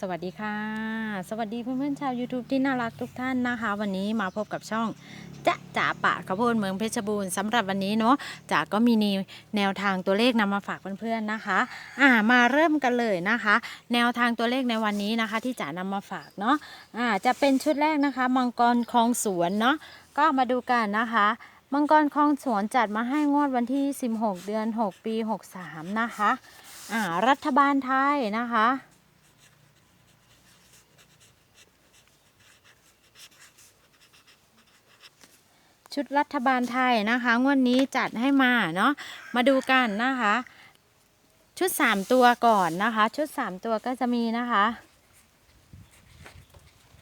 สวัสดีค่ะ สวัสดีเพื่อนๆชาว YouTube ที่น่ารักทุกท่านนะคะ วันนี้มาพบกับช่องจ๊ะจ๋าปะข้าวโพดเมืองเพชรบูรณ์สำหรับวันนี้เนาะจ๋าก็มีแนวทางตัวเลขนำมาฝากเพื่อนๆนะคะ อ่ามาเริ่มกันเลยนะคะ แนวทางตัวเลขในวันนี้นะคะ ที่จ๋านำมาฝากเนาะอ่าจะเป็นชุดแรกนะคะมังกรคลองสวนเนาะก็มาดูกันนะคะมังกรคลองสวนจัดมาให้งวดวันที่ 16 เดือน 6 ปี 63 นะคะอ่ารัฐบาลไทยนะคะ ชุดรัฐบาลไทยนะคะงวดนนี้จัดให้มาเนาะมาดูกันนะคะ ชุด3ตัวก่อนนะคะ ชุด3ตัวก็จะมีนะคะ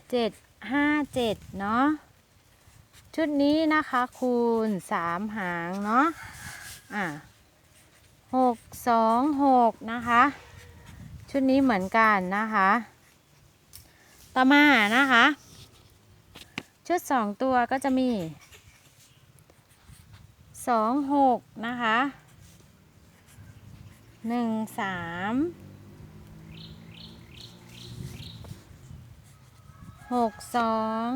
7 5 7เจ็ดเนาะชุดนี้นะคะคูณ3หางเนาะอะ6 2 6นะคะ ชุดนี้เหมือนกันนะคะ ต่อมานะคะ ชุด2ตัวก็จะมี สองหกนะคะหนึ่งสามหกสอง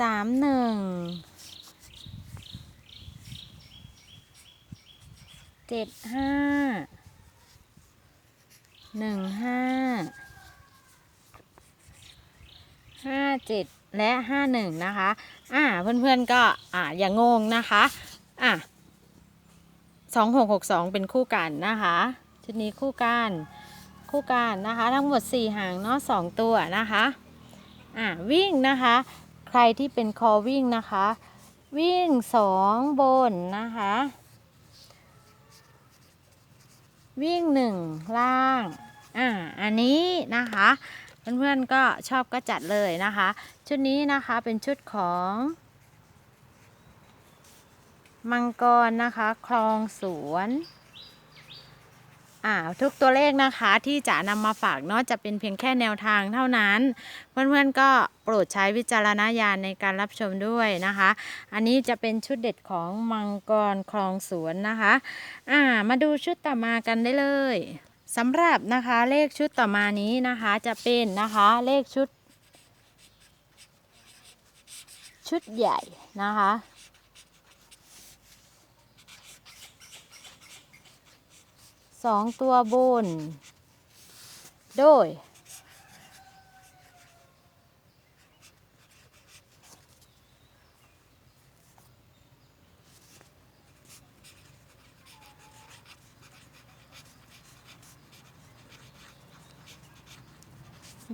สามหนึ่งเจ็ดห้าหนึ่งห้าห้าเจ็ดและห้าหนึ่งนะคะ อ่า เพื่อนๆก็อ่าอย่างงนะคะอะสองหกหกสองเป็นคู่กันนะคะชุดนี้คู่กันคู่กันนะคะ ทั้งหมดสี่หางเนาะสองตัวนะคะอ่าวิ่งนะคะ ใครที่เป็นคอวิ่งนะคะ วิ่งสองบนนะคะวิ่งหนึ่งล่าง อ่า อันนี้นะคะ เพื่อนๆก็ชอบก็จัดเลยนะคะ ชุดนี้นะคะเป็นชุดของ มังกรนะคะ คลองสวนอ่าทุกตัวเลขนะคะที่จะนำมาฝากเนาะจะเป็นเพียงแค่แนวทางเท่านั้น เพื่อนๆก็โปรดใช้วิจารณญาณในการรับชมด้วยนะคะ อันนี้จะเป็นชุดเด็ดของมังกรคลองสวนนะคะอ่ามาดูชุดต่อมากันได้เลยสำหรับนะคะเลขชุดต่อมานี้นะคะจะเป็นนะคะเลขชุด ชุดใหญ่นะคะ สองตัวบน โดย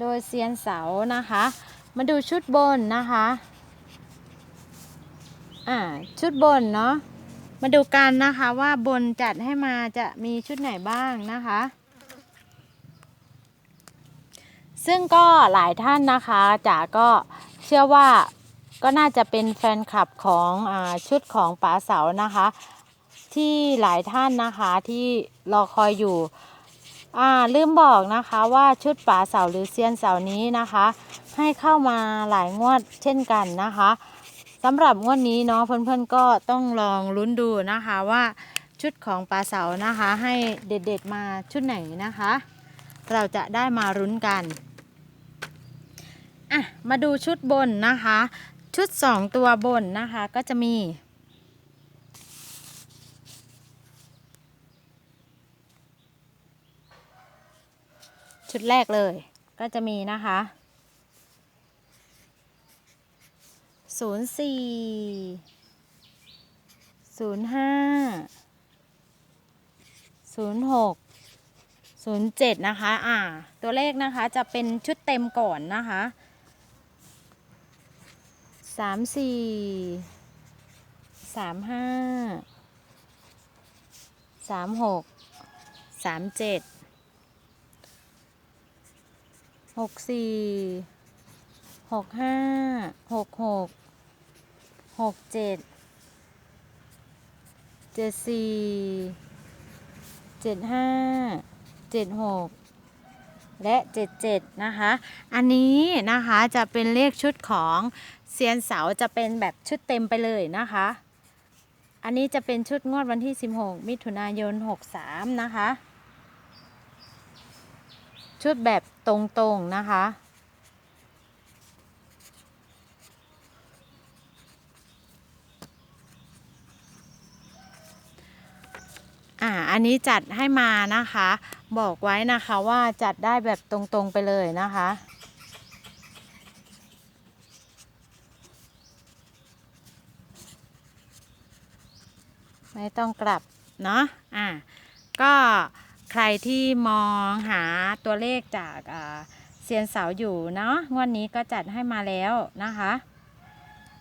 โดยเซียนเสานะคะ มาดูชุดบนนะคะ อ่า ชุดบนเนาะ มาดูกันนะคะว่าบนจัดให้มาจะมีชุดไหนบ้างนะคะ ซึ่งก็หลายท่านนะคะจ๋าก็เชื่อว่าก็น่าจะเป็นแฟนคลับของอชุดของป๋าเสานะคะ ที่หลายท่านนะคะที่รอคอยอยู่อ่าลืมบอกนะคะว่าชุดป๋าเสาหรือเซียนเสานี้นะคะ ให้เข้ามาหลายงวดเช่นกันนะคะ สำหรับงวดนี้เนาะเพื่อนๆก็ต้องลองลุ้นดูนะคะว่าชุดของป๋าเสานะคะให้เด็ดๆมาชุดไหนนะคะ เราจะได้มารุ้นกันอะมาดูชุดบนนะคะ ชุด 2 ตัวบนนะคะก็จะมีชุดแรกเลยก็จะมีนะคะ ศูนย์สี่ศูนย์ห้าศูนย์หกศูนย์เจ็ดนะคะ อ่า ตัวเลขนะคะจะเป็นชุดเต็มก่อนนะคะสามสี่สามห้าสามหกสามเจ็ดหกสี่หกห้าหกหก หกเจ็ดเจ็ดสี่เจ็ดห้าเจ็ดหกและเจ็ดเจ็ดนะคะ อันนี้นะคะจะเป็นเลขชุดของเซียนเสาจะเป็นแบบชุดเต็มไปเลยนะคะ อันนี้จะเป็นชุดงวดวันที่ 16 มิถุนายน 63 นะคะ ชุดแบบตรงๆนะคะ อ่าอันนี้จัดให้มานะคะ บอกไว้นะคะว่าจัดได้แบบตรงๆไปเลยนะคะไม่ต้องกลับเนาะ อ่าก็ใครที่มองหาตัวเลขจากเซียนเสาอยู่เนาะ งวดนี้ก็จัดให้มาแล้วนะคะ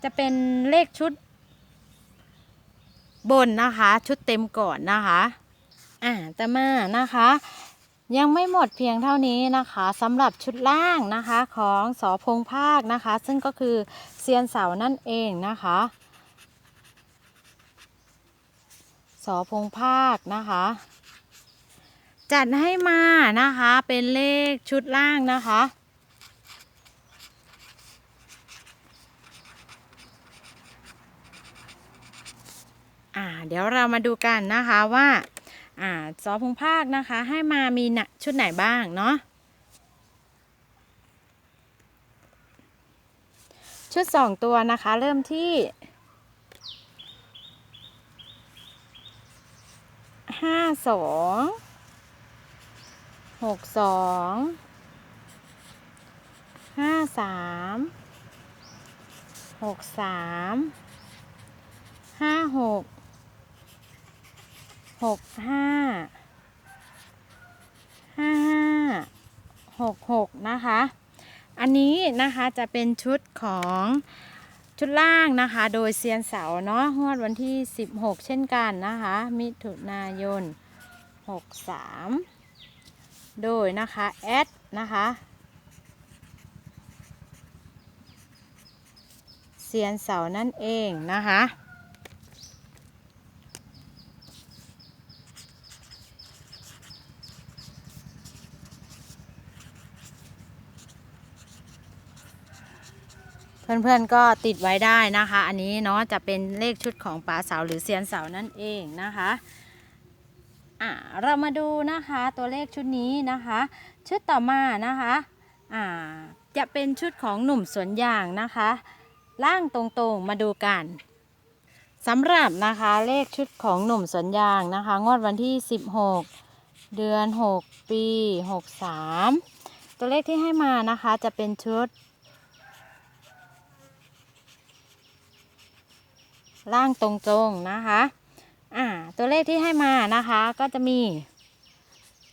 จะเป็นเลขชุด บนนะคะ ชุดเต็มก่อนนะคะอ่าแต่มานะคะ ยังไม่หมดเพียงเท่านี้นะคะสำหรับชุดล่างนะคะของสอพงภาคนะคะ ซึ่งก็คือเซียนเสานั่นเองนะคะสอพงภาคนะคะ จัดให้มานะคะเป็นเลขชุดล่างนะคะ เดี๋ยวเรามาดูกันนะคะว่าอ่าสอพงภาคนะคะ ให้มามีนะชุดไหนบ้างเนาะชุดสองตัวนะคะ เริ่มที่ห้าสองหกสองห้าสามหกสามห้าหก หกห้าห้าห้าหกหกนะคะ อันนี้นะคะจะเป็นชุดของชุดล่างนะคะ โดยเซียนเสาเนาะงวดวันที่ 16 เช่นกันนะคะ มิถุนายน 63 โดยนะคะแอดนะคะเซียนเสานั่นเองนะคะ เพื่อนๆก็ติดไว้ได้นะคะ อันนี้เนาะจะเป็นเลขชุดของป๋าเสาหรือเซียนเสานั่นเองนะคะอ่าเรามาดูนะคะตัวเลขชุดนี้นะคะ ชุดต่อมานะคะอ่าจะเป็นชุดของหนุ่มสวนยางนะคะล่างตรงๆมาดูกันสำหรับนะคะเลขชุดของหนุ่มสวนยางนะคะ งวดวันที่ 16 เดือน 6 ปี 63 ตัวเลขที่ให้มานะคะจะเป็นชุด ล่างตรงๆนะคะ อ่า ตัวเลขที่ให้มานะคะ ก็จะมี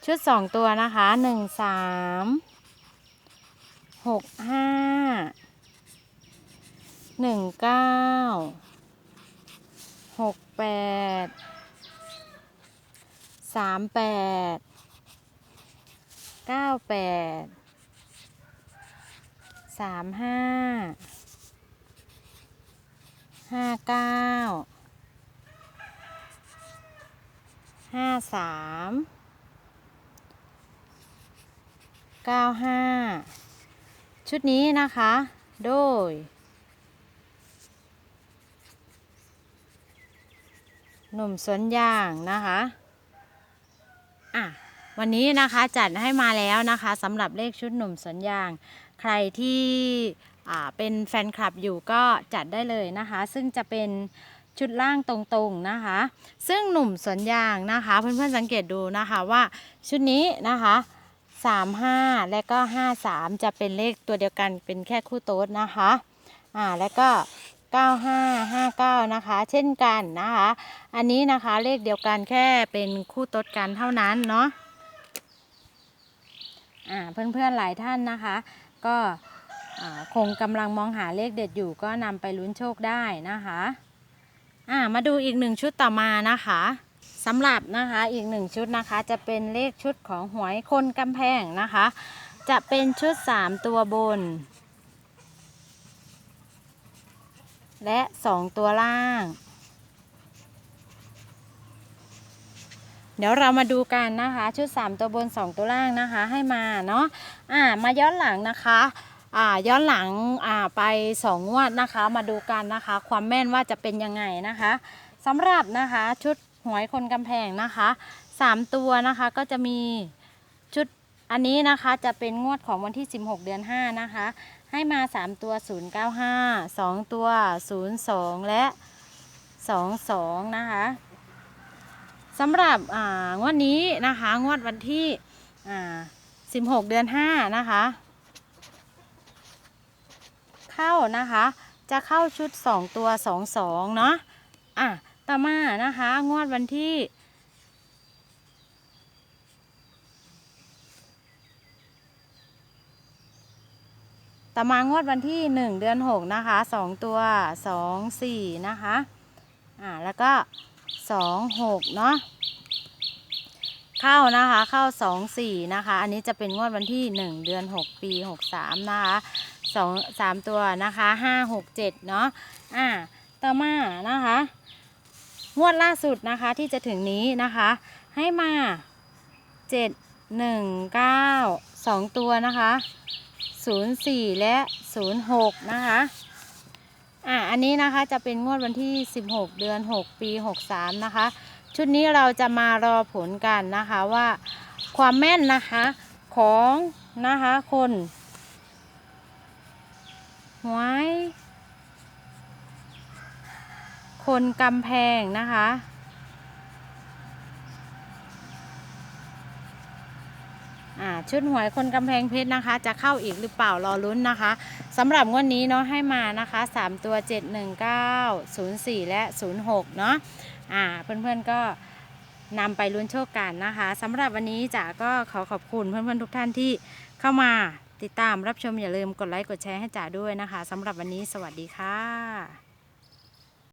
ชุดสองตัวนะคะหนึ่งสามหกห้าหนึ่งเก้าหกแปดสามแปดเก้าแปดสามห้า ห้าเก้าห้าสามเก้าห้าชุดนี้นะคะ โดย หนุ่มสวนยางนะคะอะวันนี้นะคะจัดให้มาแล้วนะคะสำหรับเลขชุดหนุ่มสวนยาง ใครที่ เป็นแฟนคลับอยู่ก็จัดได้เลยนะคะ ซึ่งจะเป็นชุดล่างตรงๆนะคะ ซึ่งหนุ่มสวนยางนะคะ เพื่อนๆสังเกตดูนะคะว่าชุดนี้นะคะ35 และก็ 53 จะเป็นเลขตัวเดียวกันเป็นแค่คู่โต๊ดนะคะอ่าแล้วก็ 95 59 นะคะ เช่นกันนะคะ อันนี้นะคะเลขเดียวกันแค่เป็นคู่โต๊ดกันเท่านั้นเนาะอ่าเพื่อนๆหลายท่านนะคะ ก็ คงกำลังมองหาเลขเด็ดอยู่ก็นำไปลุ้นโชคได้นะคะมาดูอีกหนึ่งชุดต่อมานะคะสำหรับนะคะอีกหนึ่งชุดนะคะจะเป็นเลขชุดของหวยคนกำแพงนะคะ จะเป็นชุด 3 ตัวบน และ 2 ตัวล่าง เดี๋ยวเรามาดูกันนะคะชุด 3 ตัวบน 2 ตัวล่างนะคะให้มาเนาะอ่ามาย้อนหลังนะคะ ย้อนหลังไป2งวดนะคะ มาดูกันนะคะ ความแม่นว่าจะเป็นยังไงนะคะสำหรับนะคะชุดหวยคนกำแพงนะคะ 3 ตัวนะคะก็จะมีชุดอันนี้นะคะจะเป็นงวดของวันที่ 16 เดือน 5 นะคะ ให้มา 3 ตัว 095 2 ตัว 02 และ 22 นะคะสำหรับงวดนี้นะคะ งวดวันที่ 16 เดือน 5 นะคะ เข้านะคะ จะเข้าชุด 2 ตัว 22 เนาะอะต่อมานะคะ งวดวันที่ ต่อมางวดวันที่ 1 เดือน 6 นะคะ 2 ตัว 2 4 นะคะอ่าแล้วก็ 2 6 เนาะ ข้านะคะเข้า2 4นะคะ อันนี้จะเป็นงวดวันที่1เดือน6ปี63นะคะ2 3ตัวนะคะ5 6 7เจ็ดเนาะอ่าต่อมานะคะ งวดล่าสุดนะคะที่จะถึงนี้นะคะ ให้มา7 1 9 2ตัวนะคะ04และ06นย์หกนะคะอ่าอันนี้นะคะจะเป็นงวดวันที่16เดือน6ปี63นะคะ ชุดนี้เราจะมารอผลกันนะคะว่าความแม่นนะคะของนะคะคนหวยคนกำแพงนะคะชุดหวยคนกำแพงเพชรนะคะ จะเข้าอีกหรือเปล่ารอลุ้นนะคะสำหรับงวดนี้เนาะให้มานะคะ 3 ตัว 7 1 9 0 4 และ 06 เนาะ อ่าเพื่อนๆก็นำไปลุ้นโชคกันนะคะสำหรับวันนี้จ๋าก็ขอขอบคุณเพื่อนๆทุกท่านที่เข้ามาติดตามรับชมอย่าลืมกดไลค์กดแชร์ให้จ๋าด้วยนะคะสำหรับวันนี้สวัสดีค่ะ